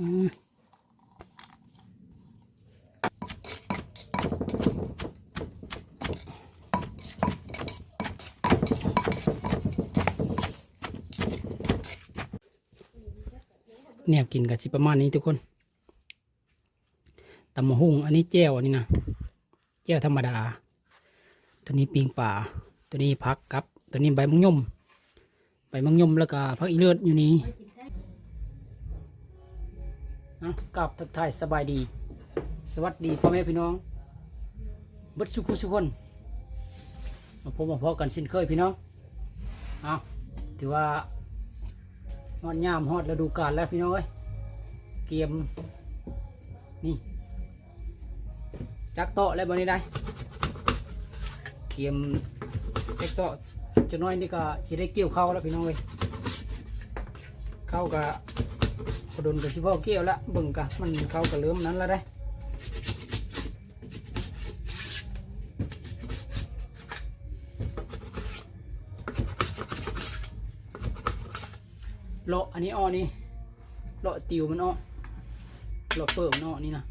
แนวกินกับสิประมาณนี้ทุกคนตำมะฮุ่งอันนี้แจ้วอันนี้นะแจ้วธรรมดา ตัวนี้ปิงป่า ตัวนี้พักกับ ตัวนี้ใบมังยมใบมังยมแล้วก็พักอีเลือดอยู่นี่ นะกับทักทายสบายดี สวัสดีพ่อแม่พี่น้องบัดสุขุสุคนมาพบมาพอกันสิ้นเคยพี่น้องเอาถือว่าฮอดยามฮอดฤดูกาลแล้วพี่น้องเอ้ยเกมนี่จักโตะแล้วบนนี้ได้เตรียมเล็กโตะจะน้อยนี่ก็สิได้เกี่ยวเข้าแล้วพี่น้องเลยเข้ากับ ระดนกับชิพ่อเกี่ยวล้วเบิ่งกะมันเข้ากับเริ่มนั้นล้วได้เลาะอันนี้อ้อนี่เลาะติวมันอ้อเลาะเปิดมันอ้อนี่นะ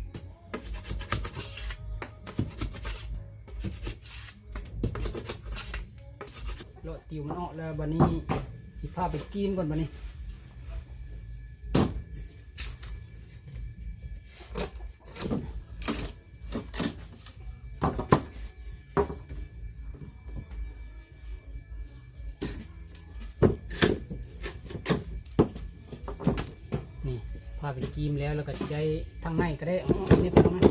โลดติวมันออแล้วบันนี้สิพาไปกินก่อนบันนี้าไปกินแล้วแล้วก็จะได้ทางในก็ได้อ๋ออันนี้ไปตรงนั้น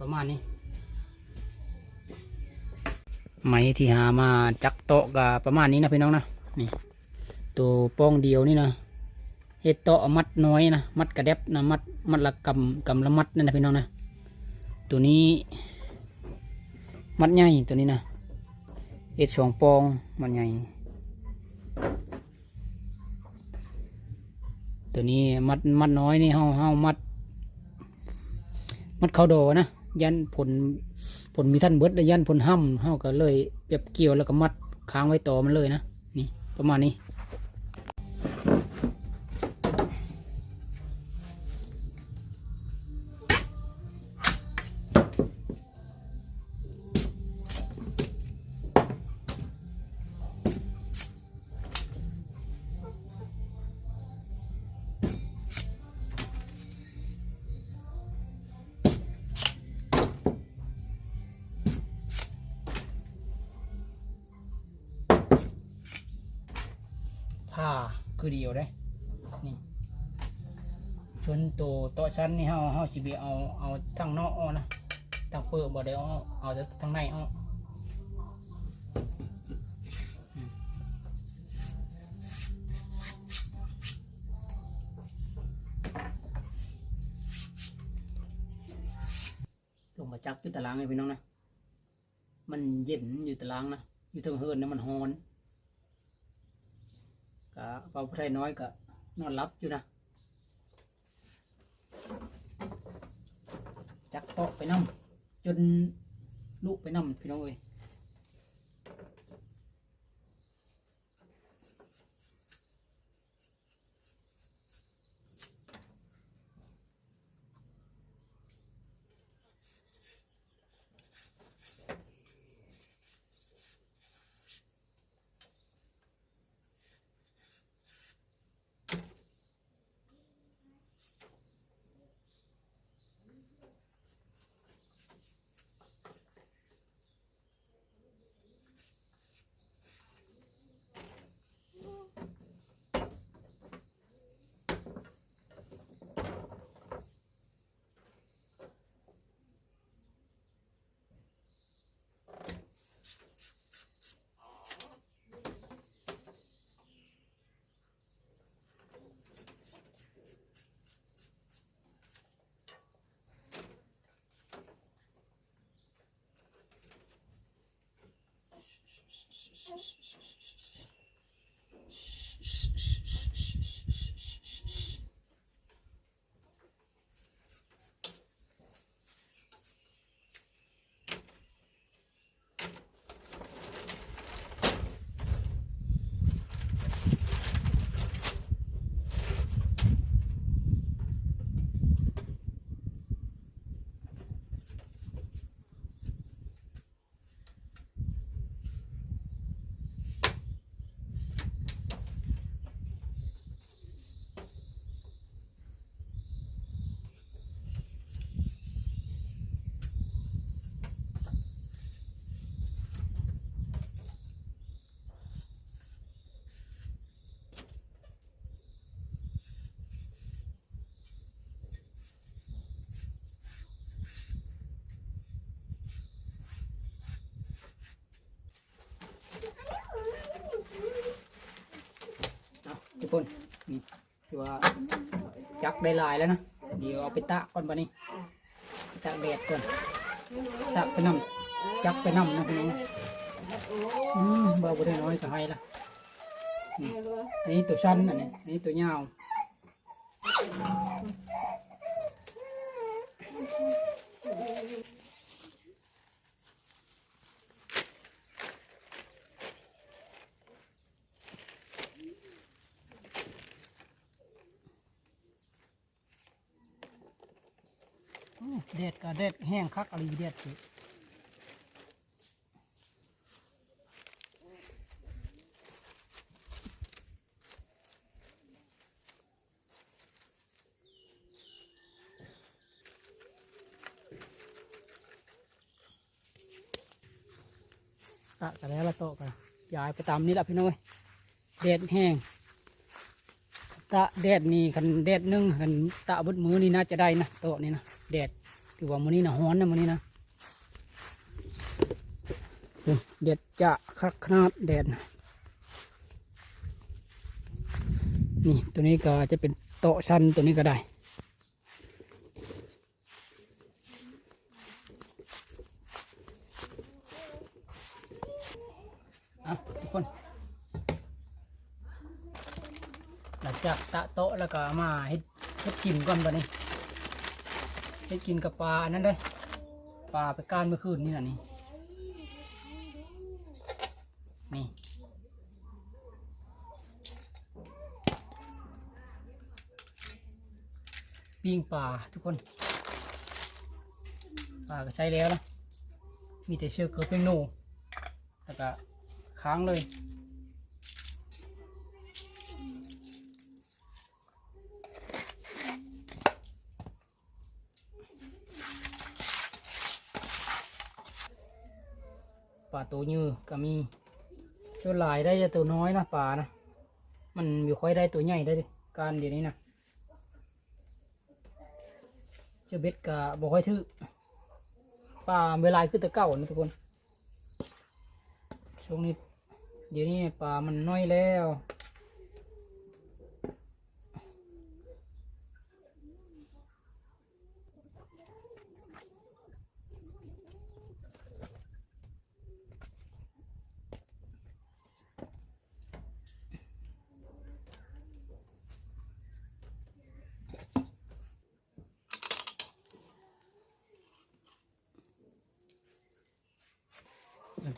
ประมาณนี้ไหมที่หามาจักโตะกับประมาณนี้นะพี่น้องนะนี่ตัวป้องเดียวนี่นะเห็ดโตะมัดน้อยนะมัดกระเด็บนะมัดมัดละกำกำละมัดนั่นนะพี่น้องนะตัวนี้มัดใหญ่ตัวนี้นะเห็ดสองปองมัดใหญ่ ตัวนี้มัดมัดน้อยนี่เฮาเฮามัด มัดเขาโดนะยันผลผลมีท่านเบิดและยันผลห้ำเฮาก็เลยเปรียบเกี่ยวแล้วก็มัดค้างไว้ต่อมันเลยนะนี่ประมาณนี้ คือเดียวได้นี่ชนตัวโตชั้นนี่เฮาเฮาสิไปเอาเอาทั้งนอกออนะทั้งเปิดบ่ได้เอาเอาแต่ทั้งในออกอืมลงมาจักอยู่ตารางเลยพี่น้องนะ มันเย็นอยู่ตารางนะ อยู่ทิงเฮิรนนะมันฮอน ก็เป่าไพรน้อยก็นอนรับอยู่นะ จักโตะไปน้ำจนลูกไปน้ำพี่น้องเอ้ย คนนี่ถือว่าจักได้ลายแล้วนะ เดี๋ยวเอาไปตะก่อนบัดนี้ตะแดดก่อนตะไปน้ำจักไปน้ำนะพี่น้องอืมเบาบ่ได้น้อยก็ให้ละนี่อันนี้ตัวสั้นอันนี้อันนี้ตัวยาว แดดก็แดดแห้งคักอะไรแดดสิตะกันแล้วละโตะกันย้ายไปตามนี้ละพี่น้อยแดดแห้งตะแดดนี่คันแดดหนึ่งคันตะบดมือนี่น่าจะได้นะโตะนี่นะแดด ถือว่ามื้อนี้นะฮ้อนนะมื้อนี้นะโอ้แดจะคักขนาดแดดนะนี่ตัวนี้ก็จะเป็นโตะชั้นตัวนี้ก็ได้อะทุกคน หลังจากตะโตะแล้วก็มาเฮ็ดเฮ็ดกินก่อนบัดนี้ ฮ็ดกินกับปลาอันนั้นเด้ปลาไปก้านเมื่อคืนนี่น่ะนี่นี่ปิ้งปลาทุกคนปลาก็ใช้แล้วนะมีแต่เชือกเกลือเพียงโนแล้วก็ค้างเลย ปลาตัวยือก็มีช่วนหลายได้แต่ตัวน้อยนะปลานะ มันมีค่อยได้ตัวใหญ่ได้การเดี๋ยวนี้นะเชื่อเบ็ดกับอกให้ถือปลาเวลาคือแตะเก่านะทุกคนช่วงนี้เดี๋ยวนี้ปลามันน้อยแล้ว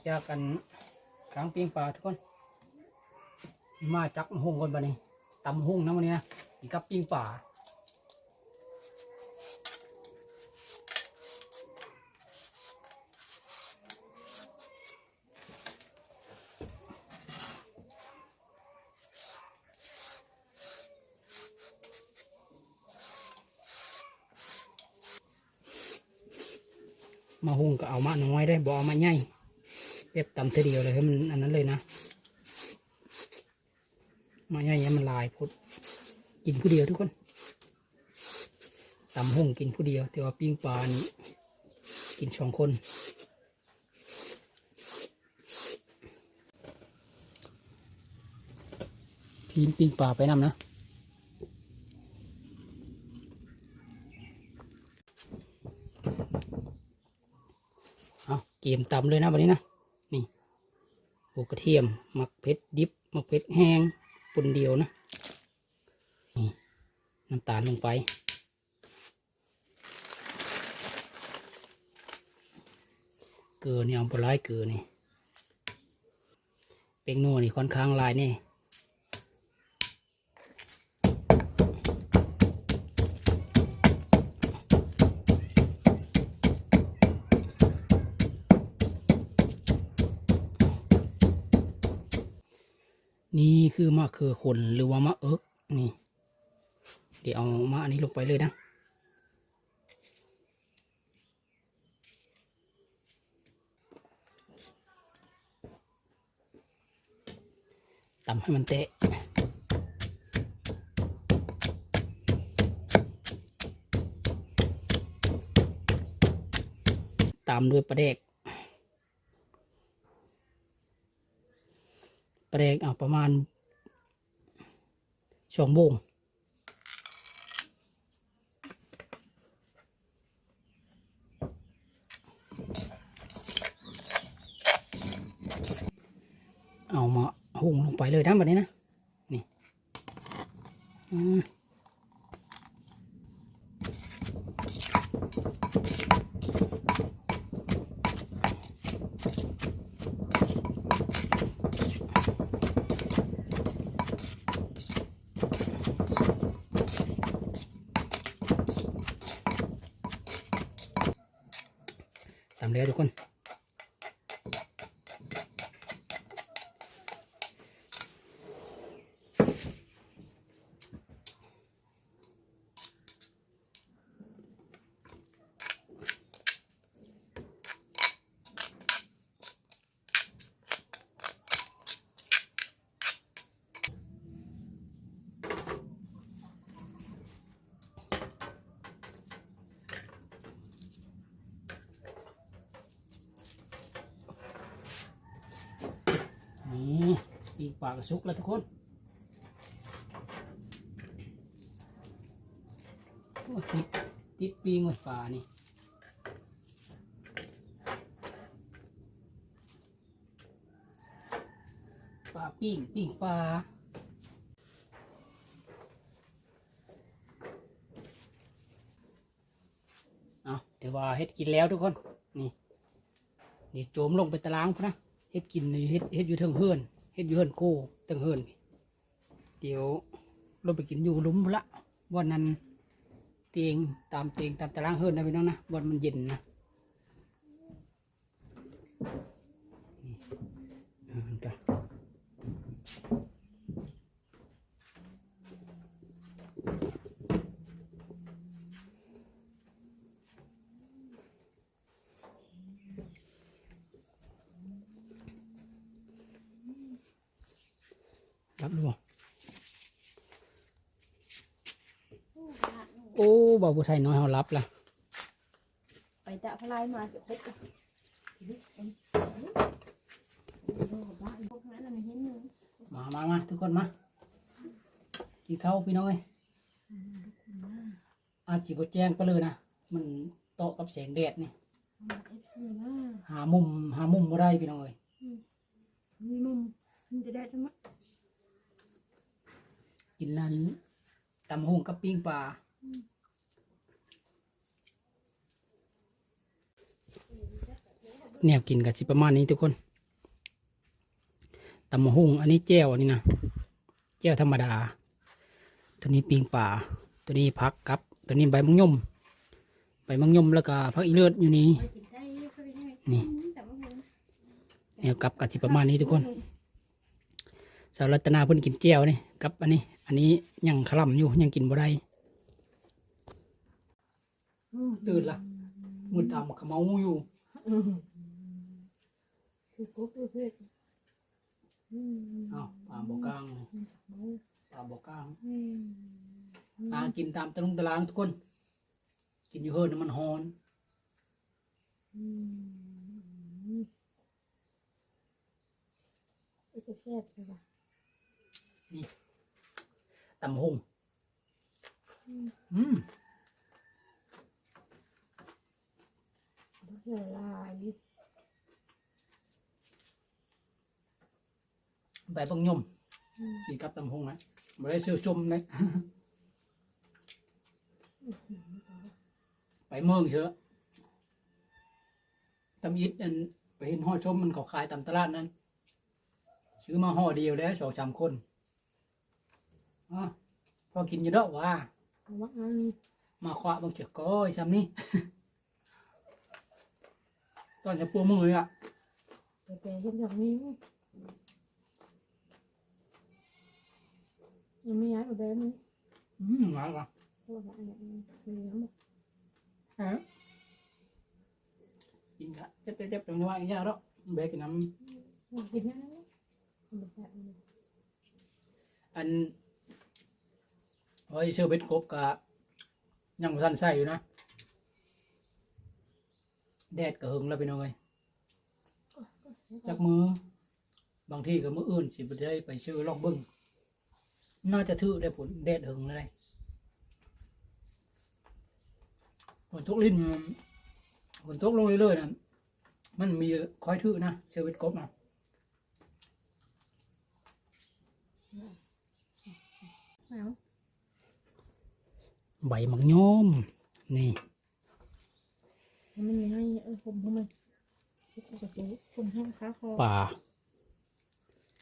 จากกันค้างปิงปลาทุกคน มาจักหงก่อนบัดนี้ตำหงนะวันนี้นะอีกับปิงปลามาหุงก็เอามาน้อยได้บ่เอามาใหญ่ เก็บตำเทอเดียวเลยให้มันอันนั้นเลยนะมาใหญ่ให้มันลายพุดกินผู้เดียวทุกคนตำหงกินผู้เดียว แต่ว่าปิ้งปลานี่กินสองคนพีนปิ้งปลาไปนำนะเอาเกมตำเลยนะวันนี้นะ โอกระเทียมหมักเผ็ดดิบหมักเผ็ดแห้งปุ่นเดียวนะนี่น้ำตาลลงไป เกลือเนี่ยเอาปลายเกลือนี่ เป็งนัวนี่ค่อนข้างลายนี่ นี่คือมะเขือขนหรือว่ามะเอิกนี่ เดี๋ยวเอามะอันนี้ลงไปเลยนะตำให้มันเตะตามด้วยปลาแดก ปลาแดกเอาประมาณสองโมงเอามาหุงลงไปเลยนะแบบนี้นะ นี่อืม ตามเลยทุกคน ปีกปลากระสุกแล้วทุกคนติดติดปีงไว้ปลานี่ปลาปิ้งปิ้งปลาเอาถือว่าเฮ็ดกินแล้วทุกคน นี่ นี่โจมลงไปตารางพุ่นนะเฮ็ดกินนี่เฮ็ดเฮ็ดอยู่เทิงเฮือน เฮ็ดอยู่เฮืนโกตั้งเฮือนเดี๋ยวเราไปกินอยู่ลุมละวันนั้นเตียงตามเตียงตามตารางเฮือนนะพี่น้องนะวันมันเย็นนะนี่เอาจ้ะ รับดูบ่โอ้บ่าวผู้ชายน้อยเฮารับละไปจะพลายมาเสียครบเลยบ้านพวกนั้นมันเห็นหนึ่งมามามาทุกคนมา กินข้าวพี่น้อยอาจจิบแจ้งไปเลยนะ มันโตะกับแสงแดดนี่เอฟซีมาหามุม หามุมบ่ได้พี่น้อยมีมุมมันจะได้ทั้งหมด กินนั้นตำหงกับปิ้งปลาแนวกินกับสิประมาณนี้ทุกคนตำหงอันนี้แจ่วอันนี้นะแจ่วธรรมดา ตัวนี้ปิ้งปลาตัวนี้พักกับ ตัวนี้ใบมังยมใบมังยมแล้วก็พักอีเลือดอยู่นี้นี่แนแนวกับกับสิประมาณนี้ทุกคนสาวรัตนาเพิ่นกินแจ่วนี่ กับอันนี้ อันนี้ยังขลำอยู่ยังกินบ่ได้ตื่นละมือตามขมเมาอยู่คือกุ๊กคือเพื่อนอ้าวตามบ่กลางตามบ่กลางตากินตามตะลุงตะลางทุกคน กินอยู่เฮิรนน่ะมันฮอนไอ้จะแซ่บใช่ปะ ตำหงอืมเดี๋ยวลายดิใบบังยมกินกับตำหงนะบ่ได้เชื่อชมนะไปเมืองเถอะตำอิดอันไปเห็นห่อชมมันเขาขายตามตลาดนั้น ซื้อมาห่อเดียวแล้วสองสามคน อะพอกินอยู่เด้อว่าเอาว่าอันมาคว้าบางเจือกก้อยซ้ำนี่ ตอนจะปูมืออะไปแปลเห็นอย่างนี้ยังไม่ย้ายเอาแบบนี้อืมหวานกว่าเพราะว่าอันนี้มันเหลืองหมดฮะกินค่ะเจ็บเจ็บเจ็บตรงนี้ว่าอย่างเงี้ยแล้วเบรกน้กินนะมันแบบำอัน ไว้ยเชื่อเบ็ดกบกะยังบ่ทันใส่อยู่นะ แดดก็หึงแล้วไปหน่อยจากมือบางทีก็มืออื่นสิบ่ได้ไปชื่อลอกเบิ้งน่าจะถือได้ผลเด็ดหึงเลยฝนตกลิ้นฝนตกลงเรื่อยๆนะมันมีคอยถือนะเชอร์เวตกบนะเอา ใบหมักโยมนี่มันมีให้เออผมทำไมผมกระตุ้ผมให้ขาคอป่า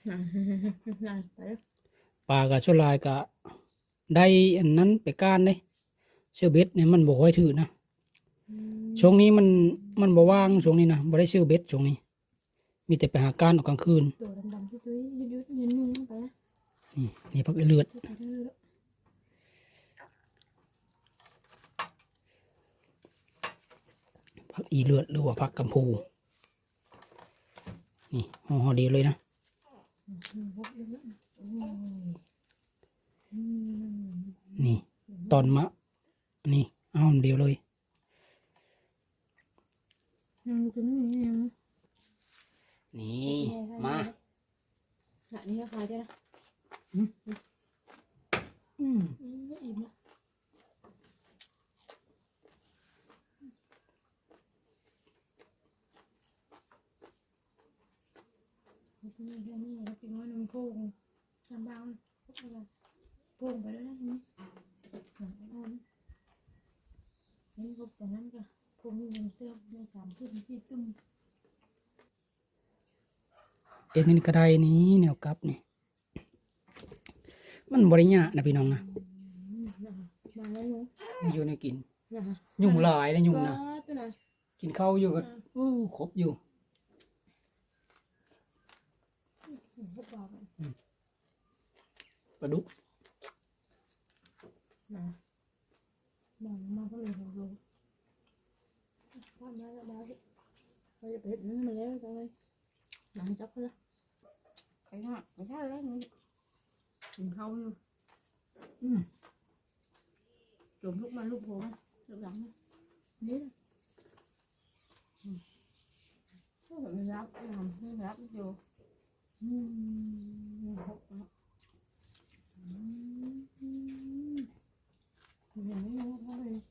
น่ะน่ะไปแล้วป่ากับชวลายกับได้อันนั้นไปก้านเลยเชื่อเบ็ดเนี่ยมันบอกให้ถือนะอืมช่วงนี้มันมันบ่ว่างช่วงนี้นะบ่ได้เชื่อเบ็ดช่วงนี้ มีแต่ไปหาก้านออกกลางคืนตัวดำๆที่ตุ้ยยืดยืดยืนนุ่งไปนะนี่นี่พักเลือด ไปเรื่อยพักอีเลือดหรือว่าพักกัมพู นี่ห่อห่อเดียวเลยนะๆอืมพบเยอะๆโอ้ยอืมนี่ ตอนมะ นี่ เอาอันเดียวเลยยังจะนี่ยังนี่มาหนักนี่ก็ขายได้นะอืมอืมไม่อิ่มอะ นี่แค่นี้แล้วกินน้อยนมโพงลำบากพวกอะไรโพงไปแล้วนะนี่หนังอ่อนนี่พวกแต่นั้นก็พวกนี้ยังเติมในสามขึ้นสี่ตุ้มเอ็นนี่ก็ได้นี่แนวกลับนี่มันบริญญากนะพี่น้องนะอืมนะคะมาแล้วเนาะอยู่ในกินนะคะยุ่ งหลายนะยุ่งนะว้าตัวไหนกินข้าวอยู่ก็อู้ครบอยู่อืมพวกบอกอะปลาดุกนะบอกมาก็เลยบอกลงว่ามาแล้วมาสิเราจะไปเห็นมาแล้วจังเลยหนังจับเขาละใครน่ะไม่ใช่แล้วนี่กินข้าวอยู่อืมจมลูกมาลูกโผล่มาลูกหลังมานี่นะอืมก็แบบไม่รับไม่ทำไม่รับอยู่อืมหกแล้ว อืมหอมนี่ไม่รู้อะไร